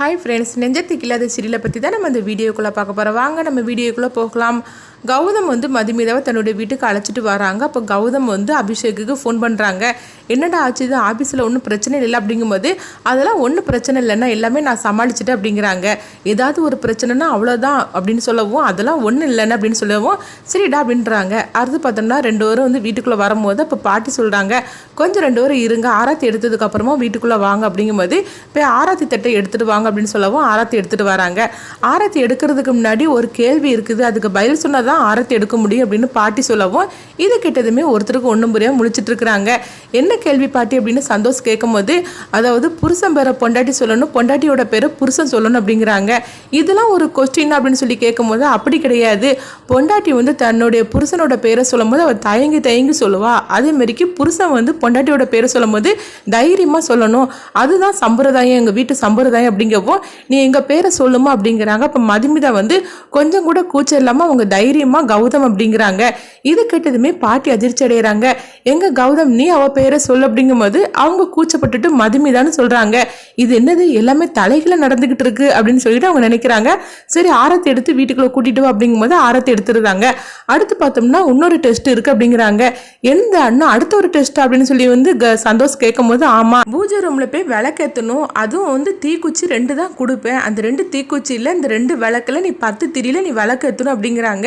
Hi friends நெஞ்சத்துக்கு இல்லாத சிறியில் பற்றி தான் நம்ம இந்த வீடியோக்குள்ளே பார்க்க போகிறோம் வாங்க நம்ம வீடியோக்குள்ளே போகலாம். கௌதம் வந்து மதுமிதாவை தன்னுடைய வீட்டுக்கு அழைச்சிட்டு வராங்க. அப்போ கௌதம் வந்து அபிஷேக்குக்கு ஃபோன் பண்ணுறாங்க என்னடா ஆச்சு? இது ஆஃபீஸில் ஒன்றும் பிரச்சனை இல்லை. அப்படிங்கும்போது அதெல்லாம் ஒன்றும் பிரச்சனை இல்லைன்னா எல்லாமே நான் சமாளிச்சுட்டேன். அப்படிங்கிறாங்க. ஏதாவது ஒரு பிரச்சனைனா அவ்வளோதான் அப்படின்னு சொல்லவும் அதெல்லாம் ஒன்றும் இல்லைன்னு அப்படின்னு சொல்லவும் சரிடா. அப்படின்றாங்க. அடுத்து பார்த்தோம்னா ரெண்டு பேரும் வந்து வீட்டுக்குள்ளே வரும்போது அப்போ பாட்டி சொல்கிறாங்க கொஞ்சம் ரெண்டு பேரும் இருங்க. ஆராத்தி எடுத்ததுக்கப்புறமா வீட்டுக்குள்ளே வாங்க. அப்படிங்கும்போது போய் ஆராத்தி தட்டை எடுத்துகிட்டு வாங்க. அப்படின்னு சொல்லவும் ஆராத்தி எடுத்துகிட்டு வராங்க. ஆராத்தி எடுக்கிறதுக்கு முன்னாடி ஒரு கேள்வி இருக்குது. அதுக்கு பதில் சொன்னால் தான் ஆரத்தி எடுக்க முடியும் அப்படின்னு பாட்டி சொல்லவும் இது கிட்டதுமே ஒருத்தருக்கு ஒன்றும் புரியாம முழிச்சிட்டு இருக்கிறாங்க. என்ன கேள்வி பாட்டி அப்படின்னு சந்தோஷ் கேட்கும்போது அதாவது புருஷன் பேரை பொண்டாட்டி சொல்லணும் பொண்டாட்டியோட பேரை புருஷன் சொல்லணும் அப்படிங்கிறாங்க. இதெல்லாம் ஒரு கொஸ்டின் அப்படின்னு சொல்லி கேட்கும்போது அப்படி கிடையாது. பொண்டாட்டி வந்து தன்னுடைய புருஷனோட பேரை சொல்லும்போது அவர் தயங்கி தயங்கி சொல்லுவா. அதே மாதிரிக்கு புருஷன் வந்து பொண்டாட்டியோட பேரை சொல்லும்போது தைரியமாக சொல்லணும். அதுதான் சம்பிரதாயம் எங்கள் வீட்டு சம்பிரதாயம் அப்படிங்கவும் நீ எங்கள் பேரை சொல்லுமா அப்படிங்கிறாங்க. அப்போ மதுமிதா வந்து கொஞ்சம் கூட கூச்சம் இல்லாமல் அவங்க தைரியமா கௌதம் அப்படிங்கிறாங்க. இது கேட்டதுமே பாட்டி அதிர்ச்சி அடைகிறாங்க எங்க கௌதம் நீ அவ பேரை சொல்லு அப்படிங்கும்போது அவங்க கூச்சப்பட்டுட்டு மதுமிதான்னு சொல்றாங்க. இது என்னது? எல்லாமே தலைகளை நடந்துகிட்டு இருக்கு அப்படின்னு சொல்லிட்டு அவங்க நினைக்கிறாங்க. சரி ஆரத்தை எடுத்து வீட்டுக்குள்ள கூட்டிட்டு வா அப்படிங்கும்போது ஆரத்தை எடுத்துருந்தாங்க அடுத்து பார்த்தோம்னா இன்னொரு டெஸ்ட் இருக்கு அப்படிங்கிறாங்க. எந்த அண்ணா அடுத்த ஒரு டெஸ்ட் அப்படின்னு சொல்லி வந்து க- சந்தோஷ் கேட்கும் போது ஆமா. பூஜை ரூம்ல போய் விளக்கேற்றணும் அதுவும் வந்து தீக்குச்சி ரெண்டு தான் கொடுப்பேன். அந்த ரெண்டு தீக்குச்சியில் இந்த ரெண்டு விளக்கில் நீ பத்து திரியில நீ விளக்கேற்றணும் அப்படிங்கிறாங்க.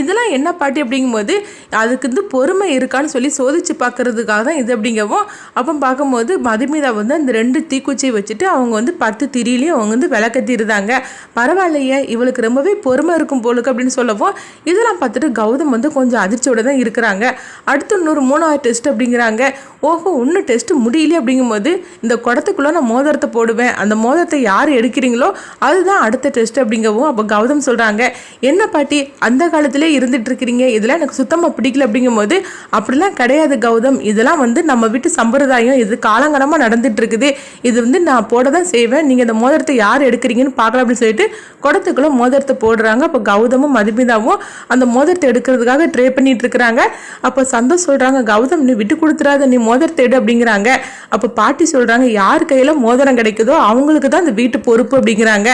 இதெல்லாம் என்ன பாட்டி அப்படிங்கும்போது அதுக்கு வந்து பொறுமை இருக்கான்னு சொல்லி சோதிச்சு பார்க்கறதுக்காக தான் இது அப்படிங்கவும் அப்போ பார்க்கும்போது மதுமிதா வந்து அந்த ரெண்டு தீக்குச்சியை வச்சுட்டு அவங்க வந்து பத்து திரியிலையும் அவங்க வந்து விளக்கத்திருந்தாங்க. பரவாயில்லையே இவளுக்கு ரொம்பவே பொறுமை இருக்கும் போலுக்கு அப்படின்னு சொல்லவும் இதெல்லாம் பார்த்துட்டு கௌதம் வந்து கொஞ்சம் அதிர்ச்சியோட தான் இருக்கிறாங்க. அடுத்து இன்னொரு மூணாவது டெஸ்ட் அப்படிங்கிறாங்க. ஓஹோ இன்னும் டெஸ்ட்டு முடியல அப்படிங்கும்போது இந்த குடத்துக்குள்ளே நான் மோதிரத்தை போடுவேன். அந்த மோதிரத்தை யார் எடுக்கிறீங்களோ அதுதான் அடுத்த டெஸ்ட் அப்படிங்கவும் அப்போ கௌதம் சொல்கிறாங்க என்ன பாட்டி அந்த காலத்திலே இருந்துட்டு இருக்கிறீங்க இதெல்லாம் எனக்கு சுத்தமாக பிடிக்கல அப்படிங்கும்போது அப்படிலாம் கிடையாது கௌதம். இதெல்லாம் வந்து நம்ம வீட்டு சம்பிரதாயம். இது காலங்காலமாக நடந்துட்டு இருக்குது இது வந்து நான் போட தான் செய்வேன். நீங்கள் இந்த மோதிரத்தை யார் எடுக்கிறீங்கன்னு பார்க்கலாம் அப்படின்னு சொல்லிட்டு குடத்துக்குள்ளே மோதிரத்தை போடுறாங்க. அப்போ கௌதமும் மதுமிதாவும் அந்த மோதிரத்தை எடுக்கிறதுக்காக ட்ரை பண்ணிட்டு இருக்கிறாங்க அப்போ சந்தோஷ் சொல்கிறாங்க கௌதம் நீ விட்டு கொடுத்துறாத நீ மோதிரத்தை எடு அப்படிங்கிறாங்க. அப்போ பாட்டி சொல்கிறாங்க யார் கையில் மோதிரம் கிடைக்குதோ அவங்களுக்கு தான் அந்த வீட்டு பொறுப்பு அப்படிங்கிறாங்க.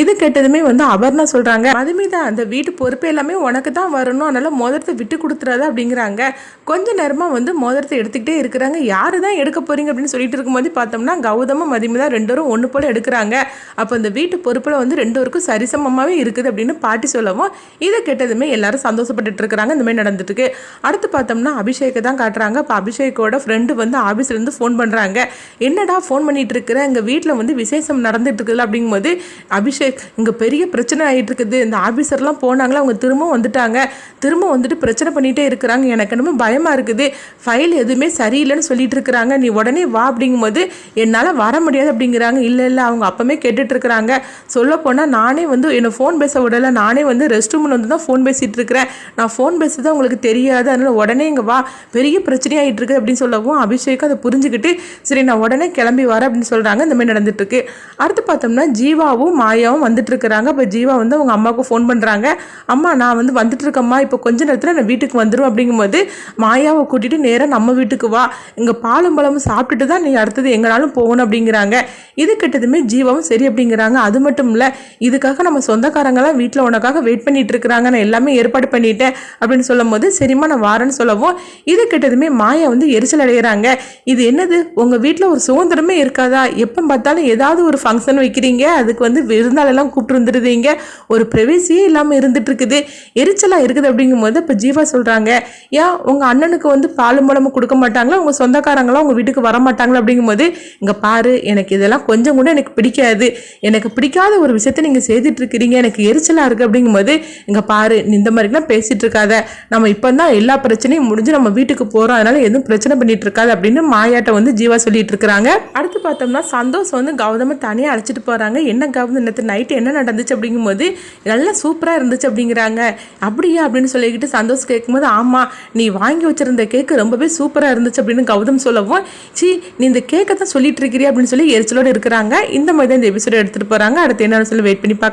இது கேட்டதுமே வந்து அபர்ணா சொல்கிறாங்க மதுமிதா அந்த வீட்டு பொறுப்பு எல்லாமே உனக்கு தான் வரணும். அதனால் மோதிரத்தை விட்டு கொடுத்துறாத அப்படிங்கிறாங்க. கொஞ்ச நேரமாக வந்து மோதிரத்தை எடுத்துக்கிட்டே இருக்கிறாங்க. யாரு தான் எடுக்க போகிறீங்க அப்படின்னு சொல்லிட்டு இருக்கும்போது பார்த்தோம்னா கௌதமும் மதுமிதா ரெண்டரும் ஒன்று போல் எடுக்கிறாங்க. அப்போ இந்த வீட்டு பொறுப்பில் வந்து ரெண்டோருக்கும் சரிசமமாகவே இருக்குது அப்படின்னு பாட்டி சொல்லவும் இதை கேட்டதுமே எல்லாரும் சந்தோஷப்பட்டுட்டு இருக்கிறாங்க. இந்த மாதிரி நடந்துட்டு இருக்கு அடுத்து பார்த்தோம்னா அபிஷேக்கை தான் காட்டுறாங்க. இப்போ அபிஷேக்கோட ஃப்ரெண்ட் வந்து ஆஃபீஸ்லேருந்து ஃபோன் பண்ணுறாங்க என்னடா ஃபோன் பண்ணிட்டு இருக்கிற எங்கள் வீட்டில் வந்து விசேஷம் நடந்துட்டு இருக்குல்ல அப்படிங்கும்போது அபிஷேக் இங்கே பெரிய பிரச்சனை ஆகிட்டு இருக்குது இந்த ஆஃபீஸர்லாம் போனாங்களா? அவங்க திரும்பவும் வந்துட்டாங்க. திரும்ப வந்துட்டு பிரச்சனை பண்ணிகிட்டே இருக்கிறாங்க. எனக்கு என்னமோ பயமாக இருக்குது. ஃபைல் எதுவுமே சரியில்லைன்னு சொல்லிட்டு இருக்கிறாங்க நீ உடனே வா அப்படிங்கும்போது என்னால் வர முடியாது அப்படிங்கிறாங்க. இல்லை இல்லை. அவங்க அப்போமே கேட்டுட்ருக்குறாங்க சொல்லப்போனால் நானே வந்து என்னை ஃபோன் பேச விடலை. நானே வந்து ரெஸ்ட் ரூமில் வந்து தான் ஃபோன் பேசிகிட்டு இருக்கிறேன் நான் ஃபோன் பேசுறது உங்களுக்கு தெரியாது. அதனால் உடனே இங்கே வா. பெரிய பிரச்சனையாகிட்டு இருக்குது அப்படின்னு சொல்லவும் அபிஷேக் அதை புரிஞ்சுக்கிட்டு சரி நான் உடனே கிளம்பி வரேன் அப்படின்னு சொல்கிறாங்க இந்த மாதிரி நடந்துட்டுருக்கு. அடுத்து பார்த்தோம்னா ஜீவாவும் மாயாவும் வந்துட்டு இருக்கிறாங்க இப்போ ஜீவா வந்து அவங்க அம்மாவுக்கு ஃபோன் பண்ணுறாங்க அம்மா நான் வந்து வந்துட்டு இருக்கம்மா இப்போ கொஞ்ச நேரத்தில் நான் வீட்டுக்கு வந்துடும் அப்படிங்கும்போது மாயாவை கூட்டிட்டு நேராக நம்ம வீட்டுக்கு வா. இங்கே பாலும் பழமும் சாப்பிட்டுட்டு தான் நீ அடுத்தது எங்கனாலும் போகணும். அப்படிங்கிறாங்க. இது கிட்டதுமே ஜீவாவும் சரி அப்படிங்கிறாங்க. அது மட்டும் இல்லை இதுக்காக நம்ம சொந்தக்காரங்களாம் வீட்டில் உனக்காக வெயிட் பண்ணிட்டு இருக்கிறாங்க நான் எல்லாமே ஏற்பாடு பண்ணிட்டேன். அப்படின்னு சொல்லும் போது சரிம்மா நான் வாரேன்னு சொல்லவும். இது கிட்டதுமே மாயா வந்து எரிச்சல் அடைகிறாங்க இது என்னது? உங்கள் வீட்டில் ஒரு சுதந்திரமே இருக்காதா? எப்போ பார்த்தாலும் ஏதாவது ஒரு ஃபங்க்ஷன் வைக்கிறீங்க. அதுக்கு வந்து விருந்தாளெல்லாம் கூப்பிட்டு வந்துடுறீங்க ஒரு ப்ரைவேசியே இல்லாமல் இருந்துட்டு இருக்குது எரிச்சலாக இருக்குது அப்படிங்கும்போது இப்போ ஜீவா சொல்கிறாங்க ஏன் உங்கள் அண்ணனுக்கு வந்து பாலும் பழமும் கொடுக்க மாட்டாங்களா? உங்கள் சொந்தக்காரங்களாம் உங்கள் வீட்டுக்கு வர மாட்டாங்களா? அப்படிங்கும்போது இங்கே பாரு எனக்கு இதெல்லாம் கொஞ்சம் கூட எனக்கு பிடிக்காது. எனக்கு பிடிக்காத ஒரு விஷயத்த நீங்கள் செய்துட்டு இருக்கிறீங்க எனக்கு எரிச்சலாக இருக்குது அப்படிங்கும்போது இங்கே பாரு இந்த மாதிரிலாம் பேசிட்டு இருக்காத நம்ம இப்போ தான் எல்லா பிரச்சனையும் முடிஞ்சு நம்ம வீட்டுக்கு போகிறோம் அதனால எதுவும் பிரச்சனை பண்ணிட்டு இருக்காது அப்படின்னு மாயாட்ட வந்து ஜீவா சொல்லிட்டு இருக்கிறாங்க. அடுத்து பார்த்தோம்னா சந்தோஷ் வந்து கௌதம தனியாக அழைச்சிட்டு போகிறாங்க என்ன கௌதம் நேற்று நைட்டு என்ன நடந்துச்சு அப்படிங்கும்போது நல்லா சூப்பராக இருந்துச்சு அப்படிங்கிறாங்க. அப்படியா அப்படின்னு சொல்லிக்கிட்டு சந்தோஷ் கேட்கும்போது ஆமாம் நீ வாங்கி வச்சிருந்த கேக்கு ரொம்பவே சூப்பராக இருந்துச்சு அப்படின்னு கௌதம் சொல்லவும் சி நீ இந்த கேக்கை தான் சொல்லிட்டு இருக்கிறியா அப்படின்னு சொல்லி எரிச்சலோடு இருக்கிறாங்க. இந்த மாதிரி தான் இந்த எபிசோட எடுத்துகிட்டு போகிறாங்க அடுத்து என்ன சொல்லி வெயிட் பண்ணி பார்க்க